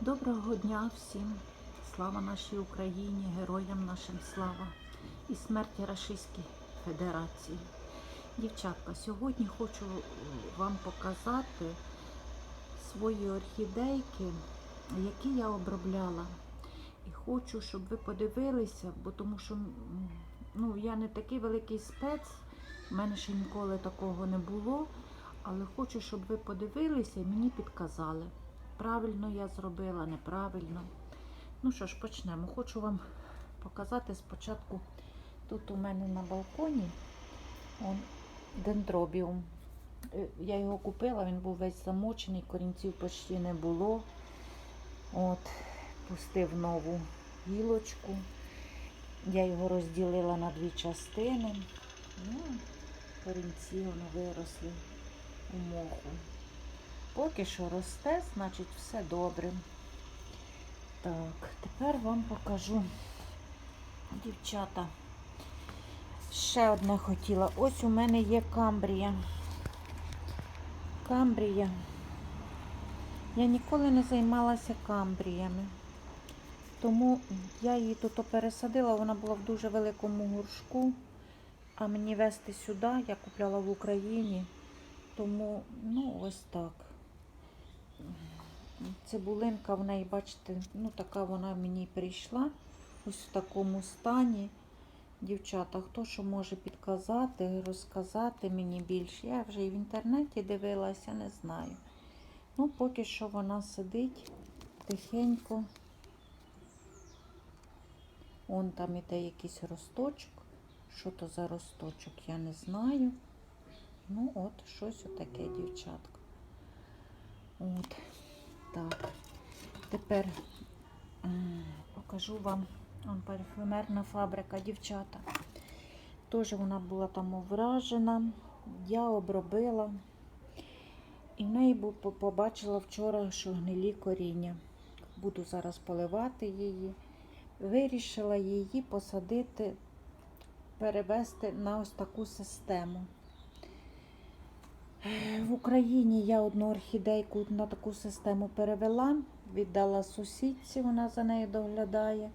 Доброго дня всім! Слава нашій Україні, героям нашим слава і смерті Рашистській Федерації. Дівчатка, сьогодні хочу вам показати свої орхідейки, які я обробляла. І хочу, щоб ви подивилися, бо тому що ну, я не такий великий спец, в мене ще ніколи такого не було. Але хочу, щоб ви подивилися і мені підказали. Правильно я зробила, неправильно. Ну що ж, почнемо. Хочу вам показати спочатку. Тут у мене на балконі он, дендробіум. Е, Я його купила, він був весь замочений, корінців почти не було. От, пустив нову гілочку. Я його розділила на дві частини. Ну, корінці воно виросли у моху. Поки що росте, значить все добре. Так, тепер вам покажу, дівчата. Ще одне хотіла. Ось у мене є камбрія. Камбрія. Я ніколи не займалася камбріями. Тому я її тут пересадила, вона була в дуже великому горшку. А мені везти сюди, я купляла в Україні. Тому, ну, ось так. Цибулинка в неї, бачите, ну така вона мені прийшла. Ось в такому стані. Дівчата, хто що може підказати, розказати мені більше. Я вже і в інтернеті дивилася, не знаю. Ну, поки що вона сидить тихенько. Вон там іде якийсь росточок. Що то за росточок, я не знаю. Ну, от, щось отаке, дівчатка. От, так. Тепер м, покажу вам он, парфюмерна фабрика, дівчата. Теж вона була там вражена. Я обробила. І в неї побачила вчора, що гнилі коріння. Буду зараз поливати її. Вирішила її посадити, перевести на ось таку систему. В Україні я одну орхідейку на таку систему перевела, віддала сусідці, вона за нею доглядає.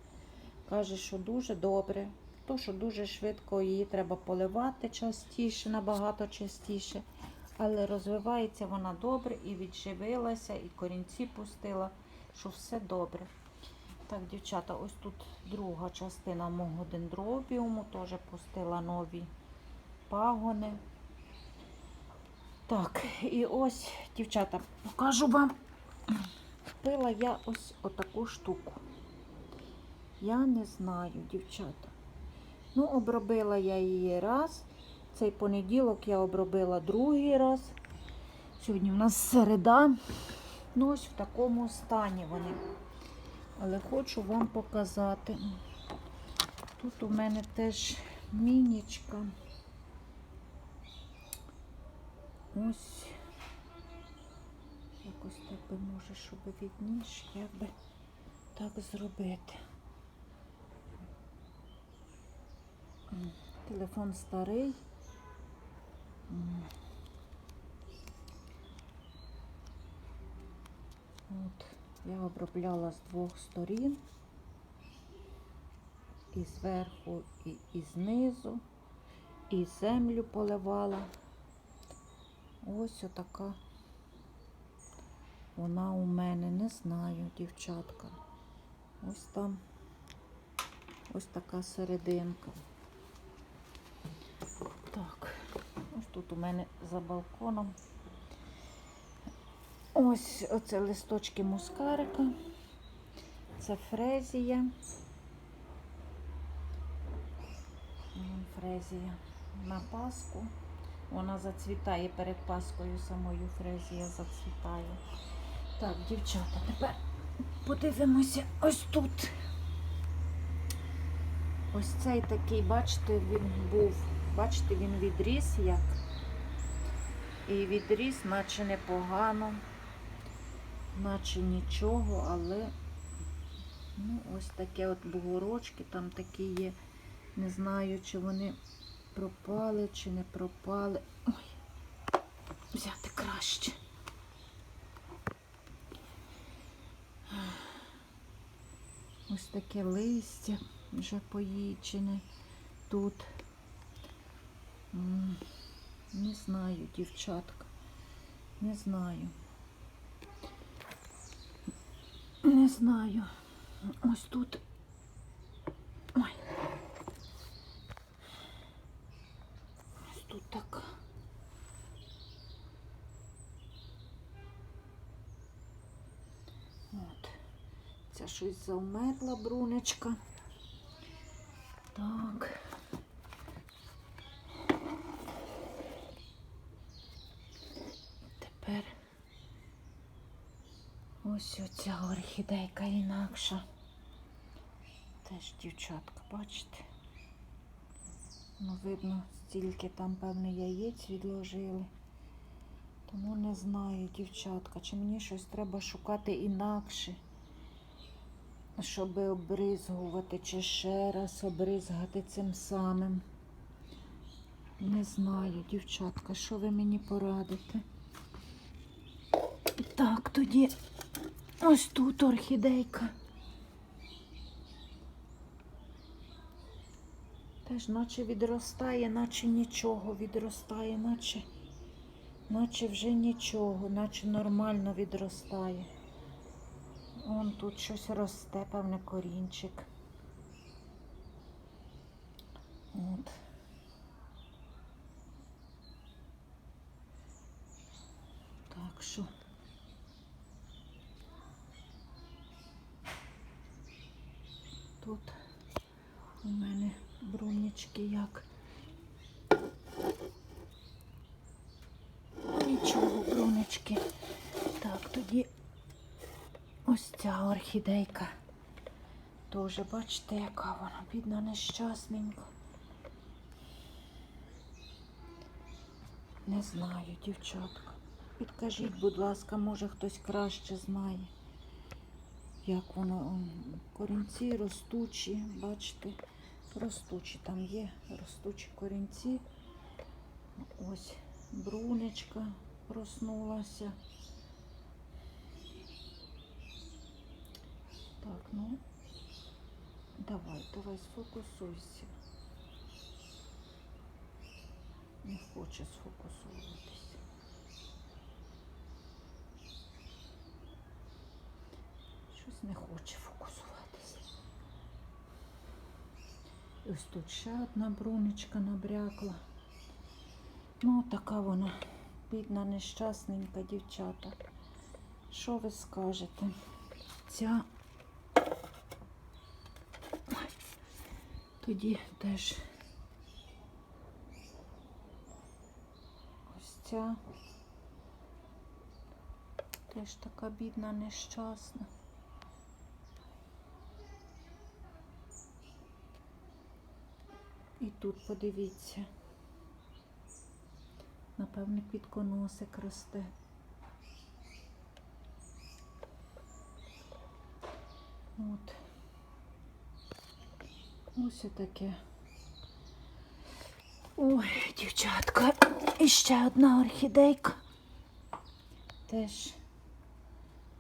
Каже, що дуже добре. То, що дуже швидко її треба поливати частіше, набагато частіше. Але розвивається вона добре і відживилася, і корінці пустила, що все добре. Так, дівчата, ось тут друга частина мого дендробіуму, теж пустила нові пагони. Так, і ось, дівчата, покажу вам. Купила я ось отаку штуку. Я не знаю, дівчата. Ну, обробила я її раз. Цей понеділок я обробила другий раз. Сьогодні в нас середа. Ну, ось в такому стані вони. Але хочу вам показати. Тут у мене теж мінічка. Ось якось так би може, щоб відніше, як би так зробити. Телефон старий. От, я обробляла з двох сторін. І зверху, і, і знизу, і землю поливала. Ось отака вона у мене, не знаю, дівчатка. Ось там ось така серединка. Так, ось тут у мене за балконом. Ось оце листочки мускарика. Це фрезія. Фрезія на Пасху. Вона зацвітає перед Паскою самою фрезія зацвітає. Так, дівчата, тепер подивимося ось тут. Ось цей такий, бачите, він був. Бачите, він відріс як. І відріс, наче непогано, наче нічого, але ну, ось таке от бугорочки, там такі є. Не знаю, чи вони пропали, чи не пропали. Ой, взяти краще. Ось таке листя вже поїчене тут. Не знаю, дівчатка. Не знаю. Не знаю. Ось тут. Ой. Ось тут така. От. Це щось завмерла брунечка. Так. Тепер ось оця орхідейка інакша. Теж дівчатка, бачите? Ну, видно, стільки там, певне, яєць відложили. Тому не знаю, дівчатка, чи мені щось треба шукати інакше, щоб обризгувати, чи ще раз обризгати цим самим. Не знаю, дівчатка, що ви мені порадите? Так, тоді ось тут орхідейка. Теж наче відростає, наче нічого відростає, наче, наче вже нічого, наче нормально відростає. Вон тут щось росте, певне, корінчик. От. Так що. Тут у мене брунічки як. Нічого, брунечки. Так, тоді ось ця орхідейка. Теж бачите, яка вона, бідна, нещасненька. Не знаю, дівчатка. Підкажіть, будь ласка, може хтось краще знає, як воно. Корінці ростучі, бачите, ростучі там є, ростучі корінці. Ось брунечка проснулася. Так, ну, давай, давай, сфокусуйся. Не хоче сфокусуватися. Щось не хоче фокусуватися. І ось тут ще одна брунечка набрякла. Ну, така вона, бідна, нещасненька дівчата. Що ви скажете? Ця тоді теж ось ця теж така бідна, нещасна. І тут подивіться. Напевне, квітконосик росте. От. Ось таке. Ой, дівчатка, і ще одна орхідейка. Теж,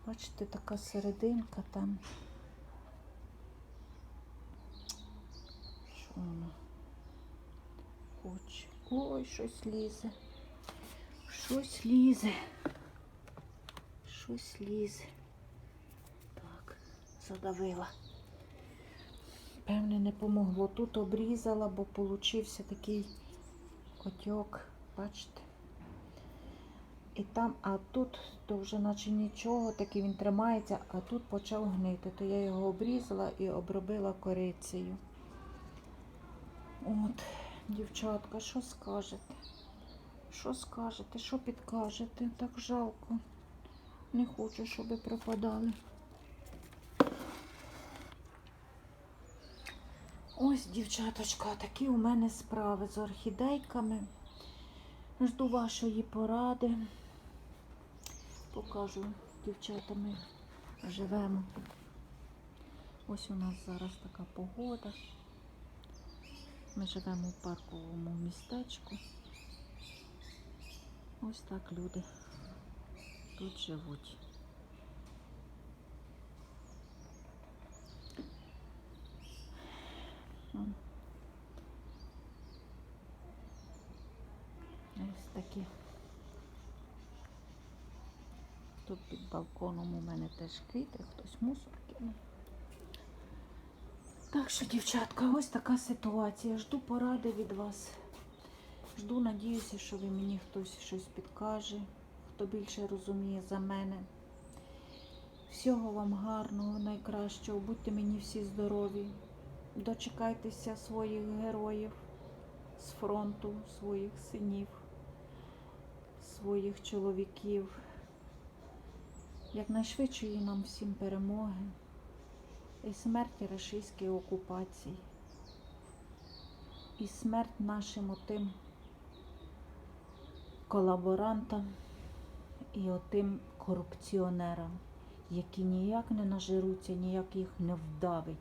бачите, така серединка там. Що вона хоче? Ой, щось лізе. Щось лізе. Щось лізе. Так, задавила. Певне, не помогло. Тут обрізала, бо получився такий котьок, бачите? І там, а тут то вже наче нічого, такий він тримається, а тут почав гнити. То я його обрізала і обробила корицею. От, дівчатка, що скажете? Що скажете, що підкажете? Так жалко. Не хочу, щоб пропадали. Ось, дівчаточка, такі у мене справи з орхідейками. Жду вашої поради. Покажу, дівчата, ми живемо. Ось у нас зараз така погода. Ми живемо в парковому містечку. Ось так люди тут живуть. Ось такі. Тут під балконом у мене теж квіти, хтось мусор кинув. Так що, дівчатка, ось така ситуація. Жду поради від вас. Жду, надіюся, що ви мені хтось щось підкаже, хто більше розуміє за мене. Всього вам гарного, найкращого, будьте мені всі здорові. Дочекайтеся своїх героїв з фронту, своїх синів, своїх чоловіків. Якнайшвидшої нам всім перемоги і смерті рашистської окупації, і смерть нашим отим колаборантам і отим корупціонерам, які ніяк не нажируться, ніяк їх не вдавить,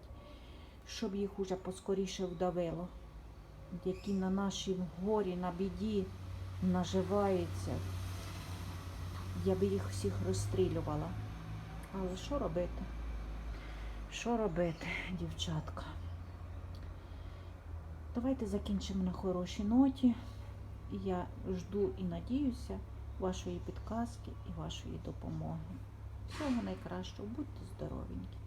щоб їх уже поскоріше вдавило, які на нашій горі, на біді наживаються. Я би їх всіх розстрілювала. Але що робити? Що робити, дівчатка? Давайте закінчимо на хорошій ноті. Я жду і надіюся вашої підказки і вашої допомоги. Всього найкращого, будьте здоровенькі.